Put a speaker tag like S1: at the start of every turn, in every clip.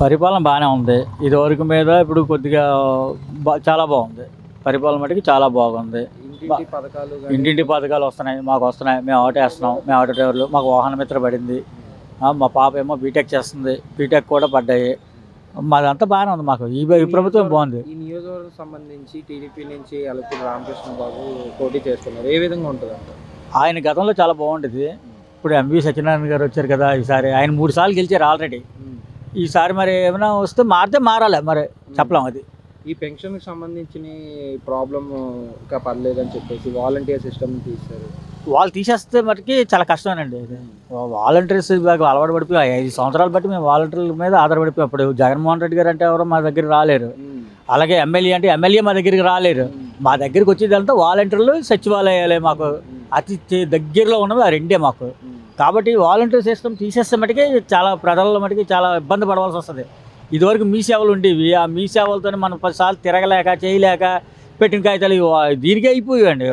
S1: పరిపాలన బాగానే ఉంది. ఇదివరకు మీద ఇప్పుడు కొద్దిగా చాలా బాగుంది. పరిపాలన మటుకు చాలా బాగుంది.
S2: ఇంటింటి పథకాలు గానీ?
S1: ఇంటింటి పథకాలు వస్తున్నాయి మాకు వస్తున్నాయి. మేము ఆటో వేస్తున్నాం. మేము ఆటో డ్రైవర్లు. మాకు వాహన మిత్ర పడింది. మా పాప ఏమో బీటెక్ చేస్తుంది. బీటెక్ కూడా పడ్డాయి. మాదంతా బాగానే ఉంది మాకు. ఈ ప్రభుత్వం బాగుంది.
S2: ఈ నియోజకవర్గం సంబంధించి టీడీపీ నుంచి అలుపురి రామకృష్ణ బాబు పోటీ చేస్తున్నారు. ఏ విధంగా ఉంటుంది
S1: ఆయన గతంలో చాలా బాగుండేది. ఇప్పుడు ఎంవి సత్యనారాయణ గారు వచ్చారు కదా ఈసారి. ఆయన మూడు సార్లు గెలిచారు ఆల్రెడీ. ఈసారి మరి ఏమైనా వస్తే మారితే మారాలి మరి చెప్పలేం అది.
S2: ఈ పెన్షన్కి సంబంధించిన ప్రాబ్లం ఇంకా పర్లేదని చెప్పేసి వాలంటీర్ సిస్టమ్ తీస్తారు
S1: వాళ్ళు తీసేస్తే మటుకి చాలా కష్టమేనండి. వాలంటీర్స్ బాగా అలవాటు పడిపోయి ఐదు సంవత్సరాలు బట్టి మేము వాలంటీర్ల మీద ఆధారపడిపోయి. అప్పుడు జగన్మోహన్ రెడ్డి గారు అంటే ఎవరో మా దగ్గర రాలేరు. అలాగే ఎమ్మెల్యే అంటే ఎమ్మెల్యే మా దగ్గరికి రాలేరు. మా దగ్గరికి వచ్చేదంతా వాలంటీర్లు సచివాలయాలే మాకు. అతి దగ్గరలో ఉన్నవి ఆ రెండే మాకు. కాబట్టి వాలంటీర్ సిస్టమ్ తీసేస్తే మటుకి చాలా ప్రజల మటుకి చాలా ఇబ్బంది పడవలసి వస్తుంది. ఇదివరకు మీ సేవలు ఉండేవి. ఆ మీ సేవలతో మనం పదిసార్లు తిరగలేక చేయలేక పెట్టిన కాగితాలు ఇవి దీనికే అయిపోయాయండి.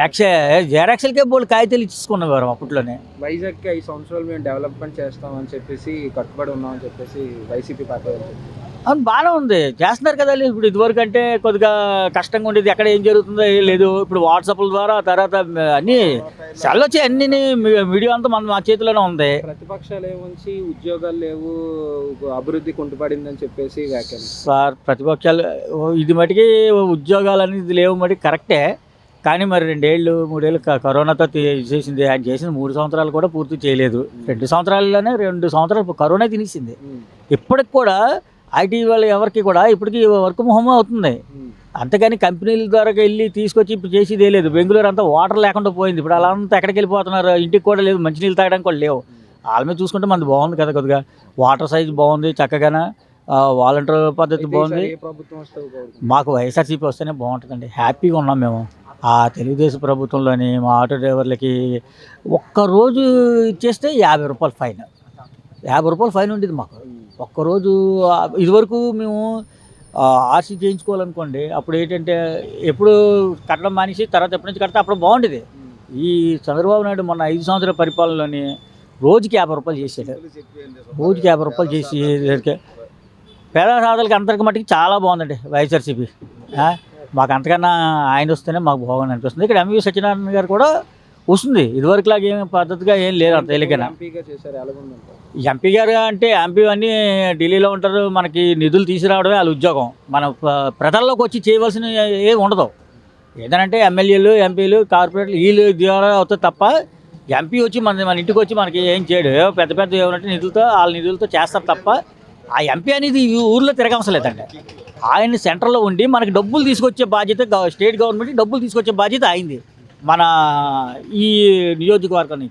S1: యాక్సే జెరాక్సల్కే బోల్డ్ కాగితాలు ఇచ్చుకునేవారు అప్పట్లోనే.
S2: వైజాగ్కి ఐదు సంవత్సరాలు మేము డెవలప్మెంట్ చేస్తామని చెప్పేసి కట్టుబడి ఉన్నామని చెప్పేసి వైసీపీ పార్టీ.
S1: అవును బాగానే ఉంది. చేస్తున్నారు కదా ఇప్పుడు ఇదివరకు అంటే కొద్దిగా కష్టంగా ఉండేది ఎక్కడ ఏం జరుగుతుందో ఏం లేదు. ఇప్పుడు వాట్సాప్ల ద్వారా తర్వాత అన్నీ సెల్ వచ్చి అన్ని వీడియో అంతా మన మా చేతిలోనే ఉంది.
S2: ప్రతిపక్షాలు ఏముంచి ఉద్యోగాలు లేవు అభివృద్ధి కుంటుపడిందని చెప్పేసి
S1: సార్ ప్రతిపక్షాలు ఇది మటుకి ఉద్యోగాలు అనేది లేవు మటుకు కరెక్టే. కానీ మరి రెండేళ్ళు మూడేళ్ళు కరోనాతో చేసింది. ఆయన చేసిన మూడు సంవత్సరాలు కూడా పూర్తి చేయలేదు. రెండు సంవత్సరాల్లోనే రెండు సంవత్సరాలు కరోనా తినేసింది. ఇప్పటికి కూడా ఐటీ వాళ్ళు ఎవరికి కూడా ఇప్పటికి వర్క్ మొహం అవుతుంది. అంతేగాని కంపెనీల ద్వారా వెళ్ళి తీసుకొచ్చి ఇప్పుడు చేసేదే లేదు. బెంగళూరు అంతా వాటర్ లేకుండా పోయింది. ఇప్పుడు అలా అంతా ఎక్కడికి వెళ్ళిపోతున్నారు? ఇంటికి కూడా లేదు. మంచినీళ్ళు తాగడానికి కూడా లేవు. వాళ్ళ మీద చూసుకుంటే మనది బాగుంది కదా కొద్దిగా. వాటర్ సైజ్ బాగుంది చక్కగానే వాలంటీర్ పద్ధతి బాగుంది? మాకు వైఎస్ఆర్సీపీ వస్తేనే బాగుంటుందండి. హ్యాపీగా ఉన్నాం మేము. ఆ తెలుగుదేశం ప్రభుత్వంలోని మా ఆటో డ్రైవర్లకి ఒక్కరోజు ఇచ్చేస్తే యాభై రూపాయలు ఫైన్. యాభై రూపాయలు ఫైన్ ఉండేది మాకు. ఒక్కరోజు ఇదివరకు మేము ఆర్సీ చేయించుకోవాలనుకోండి అప్పుడు ఏంటంటే ఎప్పుడు కట్టడం మానేసి తర్వాత ఎప్పటి నుంచి కడితే అప్పుడు బాగుండేది. ఈ చంద్రబాబు నాయుడు మొన్న ఐదు సంవత్సరాల పరిపాలనలోని రోజుకి యాభై రూపాయలు చేసాడు రోజుకి యాభై రూపాయలు చేసి పేద సాధులకి అందరికి మట్టుకు చాలా బాగుందండి వైఎస్ఆర్సీపీ. మాకు అంతకన్నా ఆయన వస్తేనే మాకు బాగుంది అనిపిస్తుంది. ఇక్కడ ఎంవి సత్యనారాయణ గారు కూడా వస్తుంది. ఇదివరకులాగా ఏం పద్ధతిగా ఏం లేదు అంత తేలికైనా ఎంపీ గారు అంటే ఎంపీ అన్నీ ఢిల్లీలో ఉంటారు మనకి నిధులు తీసుకురావడమే వాళ్ళ ఉద్యోగం. మన ప్రజల్లోకి వచ్చి చేయవలసిన ఏం ఉండదు. ఏదంటే ఎమ్మెల్యేలు ఎంపీలు కార్పొరేట్లు వీళ్ళు ద్వారా అవుతుంది తప్ప ఎంపీ వచ్చి మన మన ఇంటికి వచ్చి మనకి ఏం చేయడు. పెద్ద పెద్ద ఏమంటే నిధులతో వాళ్ళ నిధులతో చేస్తారు తప్ప ఆ ఎంపీ అనేది ఈ ఊర్లో తిరగవసరం లేదండి ఆయన సెంటర్లో ఉండి మనకి డబ్బులు తీసుకొచ్చే బాధ్యత స్టేట్ గవర్నమెంట్ డబ్బులు తీసుకొచ్చే బాధ్యత అయింది మన ఈ నియోజకవర్గం నుంచి.